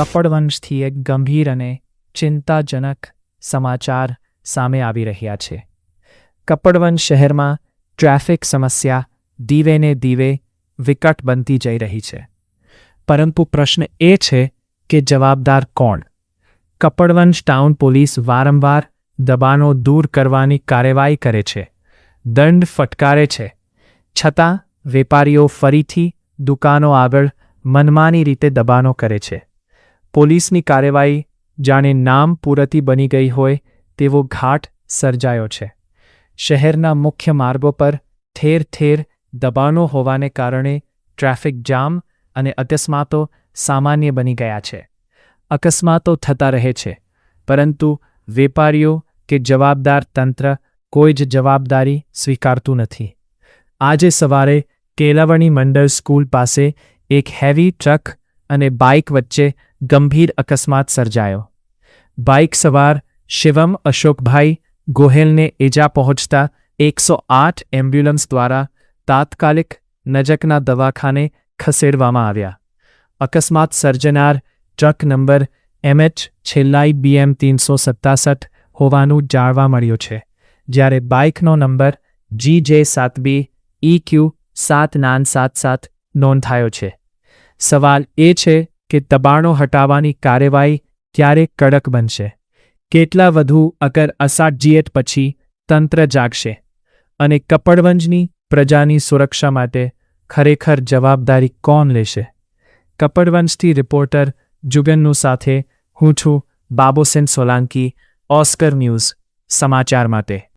કપડવંશથી એક ગંભીર અને ચિંતાજનક સમાચાર સામે આવી રહ્યા છે. કપડવંશ શહેરમાં ટ્રાફિક સમસ્યા દીવે ને દીવે વિકટ બનતી જઈ રહી છે. પરંતુ પ્રશ્ન એ છે કે જવાબદાર કોણ? કપડવંશ ટાઉન પોલીસ વારંવાર દબાણો દૂર કરવાની કાર્યવાહી કરે છે. દંડ ફટકારે છે. છતાં વેપારીઓ ફરીથી દુકાનો આગળ મનમાની રીતે દબાણો કરે છે. પોલીસની કાર્યવાહી જાણે નામ પૂરતી બની ગઈ હોય તેવો ઘાટ સર્જાયો છે. શહેરના મુખ્ય માર્ગો પર ઠેર ઠેર દબાણો હોવાને કારણે ટ્રાફિક જામ અને અકસ્માતો સામાન્ય બની ગયા છે. અકસ્માતો થતા રહે છે, પરંતુ વેપારીઓ કે જવાબદાર તંત્ર કોઈ જ જવાબદારી સ્વીકારતું નથી. આજે સવારે કેલાવણી મંડળ સ્કૂલ પાસે એક હેવી ટ્રક અને બાઇક વચ્ચે ગંભીર અકસ્માત સર્જાયો. બાઇક સવાર શિવમ અશોકભાઈ ગોહેલને ઇજા પહોંચતા એકસો આઠ એમ્બ્યુલન્સ દ્વારા તાત્કાલિક નજકના દવાખાને ખસેડવામાં આવ્યા. અકસ્માત સર્જનાર ટ્રક નંબર એમએચ છેલ્લાઈ બીએમ તીનસો સત્તાસઠ હોવાનું જાણવા મળ્યું છે, જ્યારે બાઇકનો નંબર જી જે સાત બી ઈ ક્યુ સાત નાન સાત સાત નોંધાયો છે. સવાલ એ છે કે દબાણો હટાવવાની કાર્યવાહી ક્યારે કડક બનશે? કેટલા વધુ અગર અસાટજીએટ પછી તંત્ર જાગશે? અને કપડવંજની પ્રજાની સુરક્ષા માટે ખરેખર જવાબદારી કોણ લેશે? કપડવંશથી રિપોર્ટર જુગનનું સાથે હું છું બાબોસેન સોલાંકી, ઓસ્કર ન્યૂઝ સમાચાર માટે.